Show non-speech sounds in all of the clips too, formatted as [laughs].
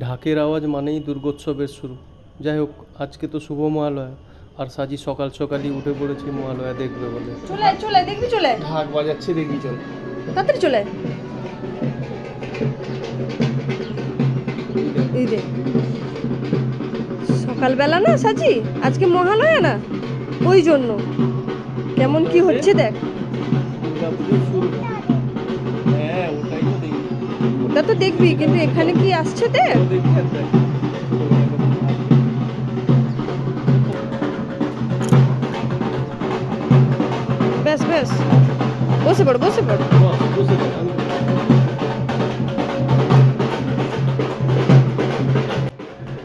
ঢাকের আওয়াজ মানেই দুর্গোৎসবের শুরু। যাই হোক আজকে তো শুভ মহালয়া। আর সাজি সকাল সকালই উঠে পড়েছি মহালয়া দেখবে বলে। চলে চলে দেখবি চলে? আয়। ঢাক বাজাচ্ছে দেখি চল। তাড়াতাড়ি চলে। এই দেখ। সকালবেলা না সাজি আজকে মহালয়া না? ওই জন্য। কেমন কি হচ্ছে দেখ। ওটা তো দেখবি, কিন্তু এখানে কি আসছে দেখ। বেশ বেশ বসে পড় বসে পড়।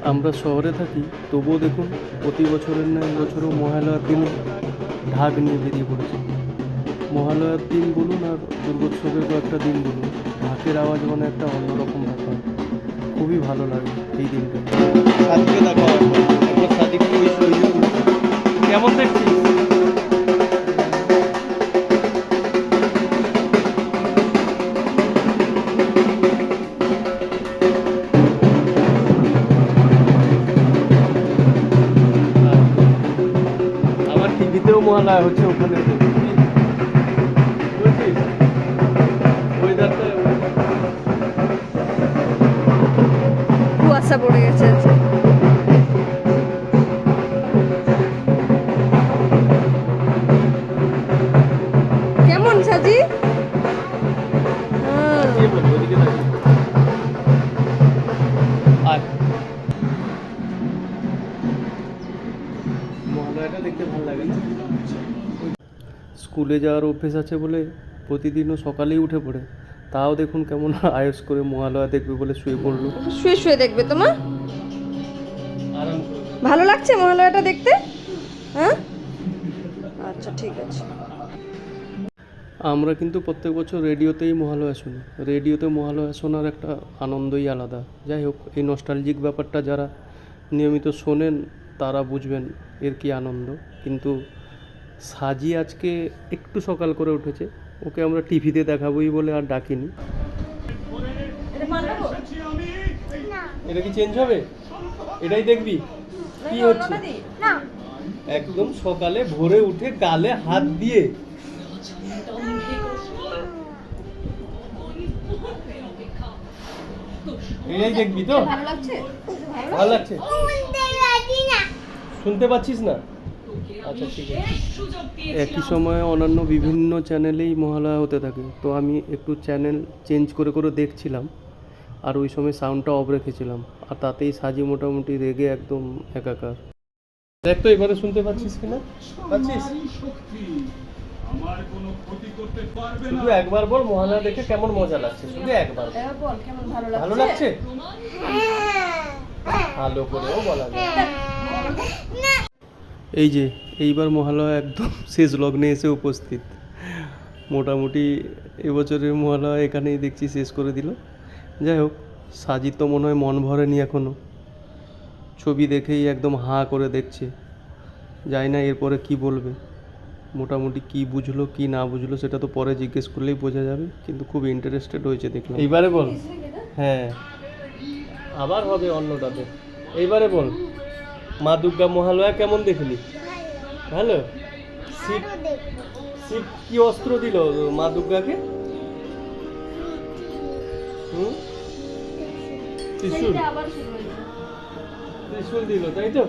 আমরা শহরে থাকি, তবুও দেখুন, প্রতি বছরের না এবছরও মহালয়ার দিনে ঢাক নিয়ে বেরিয়ে পড়েছে। মহালয়ার দিন বলুন আর দুর্গোৎসবের কয়েকটা দিন বলুন ঢাকের আওয়াজ মানে একটা অন্যরকম ব্যাপার। খুবই ভালো লাগে এই দিনটা। সাদিকে কেমন টিভিতেও মহালয়া হচ্ছে ওখানে দেখতে ভালো লাগে না? স্কুলে যাওয়ার অভ্যেস আছে বলে প্রতিদিনও সকালেই উঠে পড়ে। তাও দেখুন কেমন আয়স করে মহালয়া দেখবে বলে শুয়ে পড়ল। শুয়ে শুয়ে দেখবে তোমার ভালো লাগছে মহালয়াটা দেখতে? হ্যাঁ? আচ্ছা ঠিক আছে। আমরা কিন্তু প্রত্যেক বছর রেডিওতেই মহালয়া শুনি। রেডিওতে মহালয়া শোনার একটা আনন্দই আলাদা। যাই হোক এই নস্টালজিক ব্যাপারটা যারা নিয়মিত শোনেন তারা বুঝবেন এর কি আনন্দ। কিন্তু সাজি আজকে একটু সকাল করে উঠেছে। ওকে আমরা টিভিতে দেখাবোই বলে আর ডাকিনি। এটা কি চেঞ্জ হবে? এটাই দেখবি? কি হচ্ছে? একদম সকালে ভোরে উঠে গালে হাত দিয়ে। এটাই দেখবি তো? ভালো লাগছে? ভালো লাগছে? শুনতে পাচ্ছিস না? আচ্ছা ঠিক আছে। একই সময়ে অন্যান্য বিভিন্ন চ্যানেলেই মহালয়া হতে থাকে। তো আমি একটু চ্যানেল চেঞ্জ করে করে দেখছিলাম। আর ওই সময় সাউন্ডটা অফ রেখেছিলাম। আর তাতেই সাজি মোটামুটি রেগে একদম একাকার। দেখ তো এবারে শুনতে পাচ্ছিস কিনা? পাচ্ছিস? শুধু একবার বল মহালয়া দেখে কেমন মজা লাগছে? শুধু একবার। বল। কেমন ভালো ভালো লাগছে? ভালো করেও বলা যায়। এই যে এইবার মহালয়া একদম [laughs] শেষ লগ্নে এসে উপস্থিত। মোটামুটি এবছরের মহালয়া এখানেই দেখছি শেষ করে দিল। যাই হোক সাজিদ তো মনে হয় মন ভরেনি এখনও ছবি দেখেই একদম হাঁ করে দেখছে। জানি না এরপরে কি বলবে? মোটামুটি কি বুঝলো কি না বুঝলো সেটা তো পরে জিজ্ঞেস করলেই বোঝা যাবে কিন্তু খুব ইন্টারেস্টেড হয়েছে দেখলাম। এইবারে বল। হ্যাঁ। আবার হবে অন্যটাতে এইবারে বল। মা দুর্গা মহালয়া কেমন দেখলি? হ্যালো শিব শিব কি অস্ত্র দিল মা দুর্গাকে? হুম? ত্রিশূল। শুরু দিল তাই তো?